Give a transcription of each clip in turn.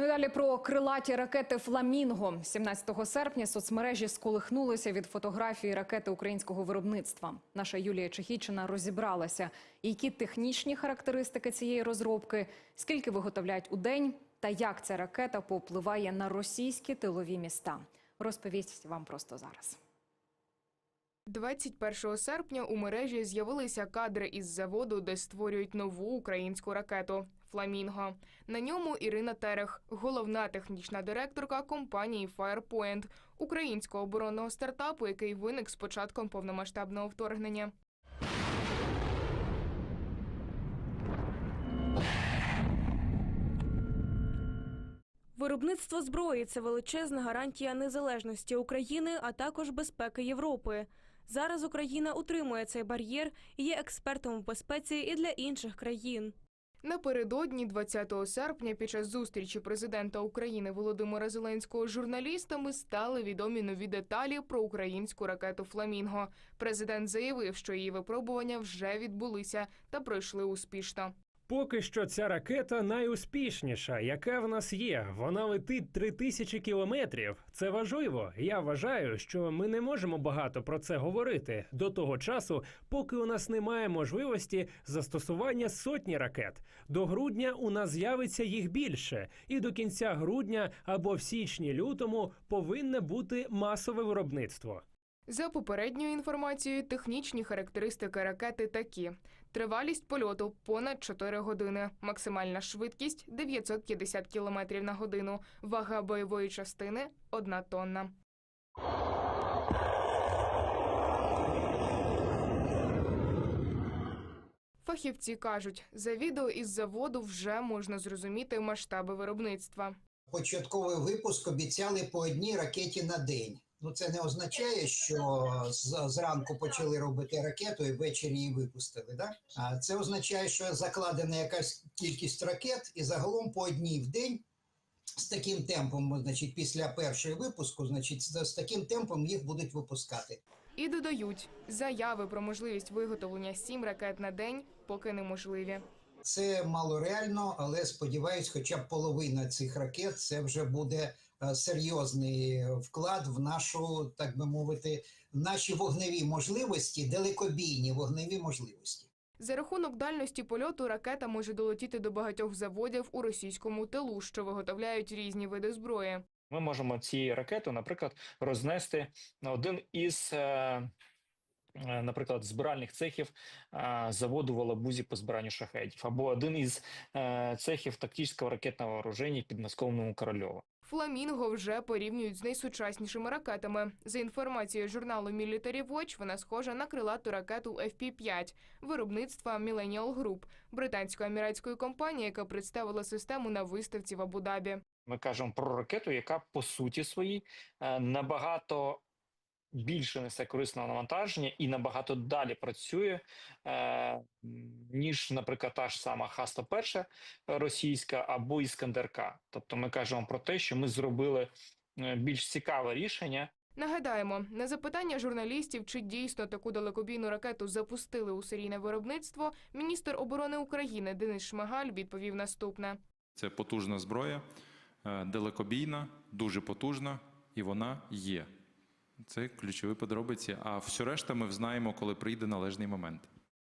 Ну далі про крилаті ракети Фламінго. 17 серпня соцмережі сколихнулися від фотографії ракети українського виробництва. Наша Юлія Чехічина розібралася, які технічні характеристики цієї розробки, скільки виготовляють у день, та як ця ракета повпливає на російські тилові міста. Розповість вам просто зараз. 21 серпня у мережі з'явилися кадри із заводу, де створюють нову українську ракету Фламінго. На ньому Ірина Терех, головна технічна директорка компанії Firepoint, українського оборонного стартапу, який виник з початком повномасштабного вторгнення. Виробництво зброї це величезна гарантія незалежності України, а також безпеки Європи. Зараз Україна утримує цей бар'єр і є експертом в безпеці і для інших країн. Напередодні, 20 серпня, під час зустрічі президента України Володимира Зеленського з журналістами стали відомі нові деталі про українську ракету Фламінго. Президент заявив, що її випробування вже відбулися та пройшли успішно. Поки що ця ракета найуспішніша, яка в нас є. Вона летить три тисячі кілометрів. Це важливо. Я вважаю, що ми не можемо багато про це говорити до того часу, поки у нас немає можливості застосування сотні ракет. До грудня у нас з'явиться їх більше, і до кінця грудня або в січні-лютому повинне бути масове виробництво. За попередньою інформацією, технічні характеристики ракети такі: тривалість польоту понад 4 години, максимальна швидкість 950 км на годину, вага бойової частини 1 тонна. Фахівці кажуть, за відео із заводу вже можна зрозуміти масштаби виробництва. початковий випуск обіцяли по одній ракеті на день. Ну це не означає, що зранку почали робити ракету і ввечері її випустили. Да? А це означає, що закладена якась кількість ракет, і загалом по одній в день з таким темпом, значить, після першого випуску, значить, з таким темпом їх будуть випускати. І додають, заяви про можливість виготовлення сім ракет на день поки неможливі. Це мало реально, але сподіваюсь, хоча б половина цих ракет це вже буде е, серйозний вклад в нашу, так би мовити, наші вогневі можливості, далекобійні вогневі можливості. За рахунок дальності польоту ракета може долетіти до багатьох заводів у російському тилу, що виготовляють різні види зброї. Ми можемо цією ракетою, наприклад, рознести на один із, е, наприклад, збиральних цехів е, заводу в Алабузі по збиранню шахедів, або один із е, цехів тактичного ракетного вооруження в підмосковному Корольово. Фламінго вже порівнюють з найсучаснішими ракетами. За інформацією журналу Military Watch, вона схожа на крилату ракету FP-5 виробництва Millennial Group, британської аміратської компанії, яка представила систему на виставці в Абу-Дабі. Ми кажемо про ракету, яка по суті своїй е, набагато більше несе корисного навантаження і набагато далі працює, е, ніж, наприклад, та ж сама Х-101 російська або Іскандер-К. Тобто ми кажемо про те, що ми зробили е, більш цікаве рішення, Нагадаємо, на запитання журналістів, чи дійсно таку далекобійну ракету запустили у серійне виробництво, міністр оборони України Денис Шмигаль відповів наступне. Це потужна зброя, е, далекобійна, дуже потужна, і вона є. Це ключові подробиці. А все решта ми взнаємо, коли прийде належний момент.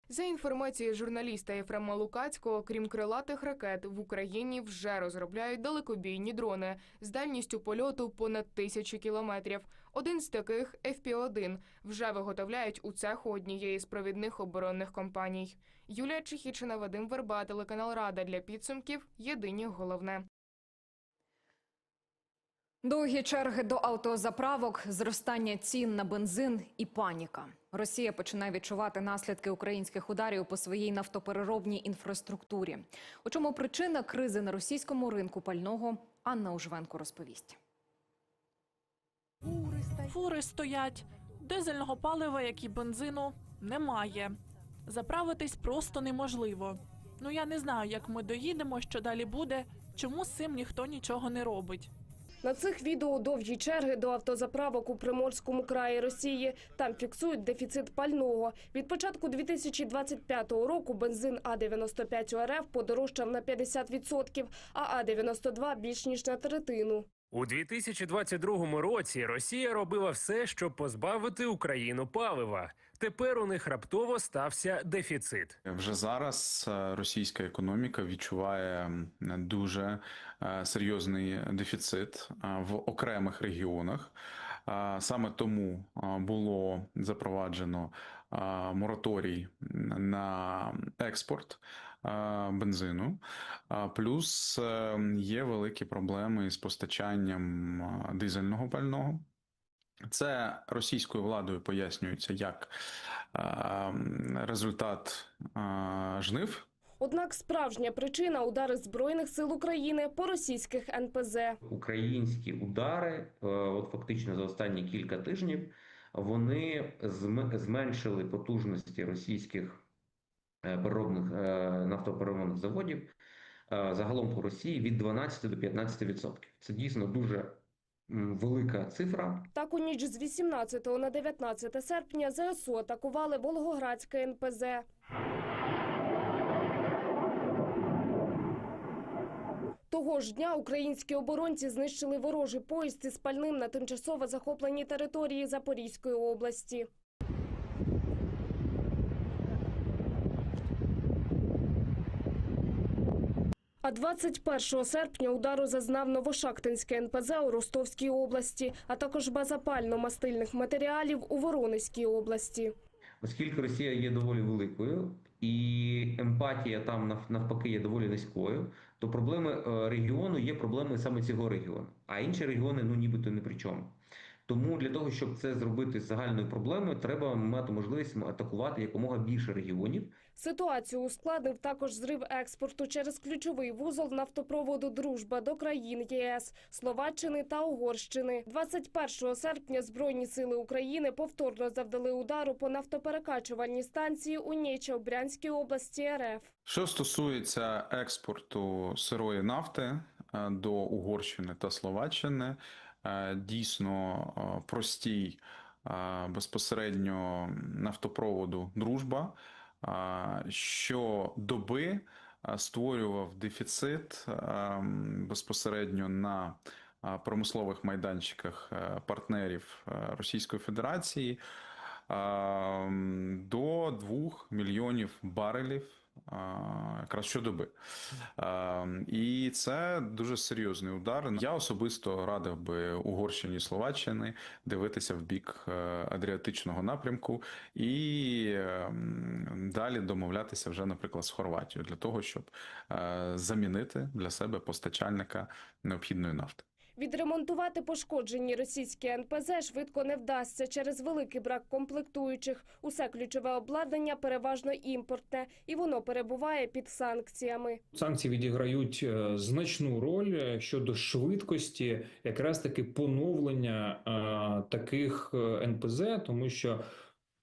За інформацією журналіста Єфрема Лукацького, крім крилатих ракет, в Україні вже розробляють далекобійні дрони з дальністю польоту понад тисячу кілометрів. Один з таких FP-1 вже виготовляють у цеху однієї з провідних оборонних компаній. Юлія Чехічина, Вадим Верба, телеканал Рада для підсумків. Єдині головне. Довгі черги до автозаправок, зростання цін на бензин і паніка. Росія починає відчувати наслідки українських ударів по своїй нафтопереробній інфраструктурі. У чому причина кризи на російському ринку пального Анна Ужвенко розповість. Фури стоять, дизельного палива, як і бензину, немає. Заправитись просто неможливо. Ну я не знаю, як ми доїдемо, що далі буде, чому з цим ніхто нічого не робить. На цих відео довгі черги до автозаправок у Приморському краї Росії. Там фіксують дефіцит пального. Від початку 2025 року бензин А-95 у РФ подорожчав на 50%, а А-92 – більш ніж на третину. У 2022 році Росія робила все, щоб позбавити Україну палива. Тепер у них раптово стався дефіцит. Вже зараз е, російська економіка відчуває дуже е, серйозний дефіцит е, в окремих регіонах. Саме тому було запроваджено мораторій на експорт бензину. Плюс е, є великі проблеми з постачанням дизельного пального. Це російською владою пояснюється як результат жнив. Однак справжня причина – удари Збройних сил України по російських НПЗ. українські удари, е, от фактично за останні кілька тижнів, вони зм- зменшили потужності російських переробних е, нафтопереробних заводів е, загалом по Росії від 12 до 15%. Це дійсно дуже велика цифра. Так у ніч з 18 на 19 серпня ЗСУ атакували Волгоградське НПЗ. Того ж дня українські оборонці знищили ворожий поїзд із пальним на тимчасово захопленій території Запорізької області. А 21 серпня удару зазнав Новошахтинське НПЗ у Ростовській області, а також база пально-мастильних матеріалів у Воронезькій області. Оскільки Росія є доволі великою і емпатія там навпаки є доволі низькою, то проблеми е, регіону є проблеми саме цього регіону, а інші регіони ну нібито не при чому. Тому для того, щоб це зробити загальною проблемою, треба мати можливість атакувати якомога більше регіонів. Ситуацію ускладнив також зрив експорту через ключовий вузол нафтопроводу «Дружба» до країн ЄС, Словаччини та Угорщини. 21 серпня Збройні сили України повторно завдали удару по нафтоперекачувальній станції у Нєча в Брянській області РФ. Що стосується експорту сирої нафти е, до Угорщини та Словаччини, дійсно е, простій е, безпосередньо нафтопроводу Дружба е, щодоби е, створював дефіцит е, безпосередньо на е, промислових майданчиках е, партнерів е, Російської Федерації е, до 2 мільйонів барелів якраз щодоби. І це дуже серйозний удар. Я особисто радив би Угорщині Словаччини дивитися в бік е, Адріатичного напрямку і ем, далі домовлятися вже, наприклад, з Хорватією для того, щоб е, замінити для себе постачальника необхідної нафти. Відремонтувати пошкоджені російські НПЗ швидко не вдасться через великий брак комплектуючих. Усе ключове обладнання переважно імпортне, і воно перебуває під санкціями. Санкції відіграють е, значну роль е, щодо швидкості, якраз таки поновлення е, таких НПЗ, тому що.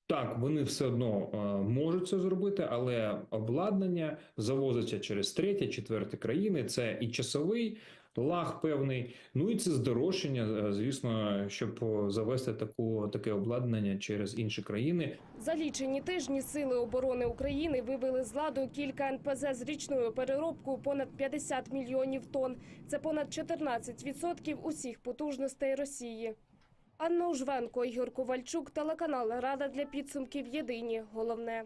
Так, вони все одно можуть це зробити, але обладнання завозиться через третє, четверте країни. Це і часовий лаг певний. Ну і це здорожчання, е, звісно, щоб е, завести таку таке обладнання через інші країни. За лічені тижні Сили оборони України вивели з ладу кілька НПЗ з річною переробкою понад 50 мільйонів тонн. Це понад 14% усіх потужностей Росії. Анна Ужвенко, Ігор Ковальчук, телеканал Рада для підсумків. Єдині головне.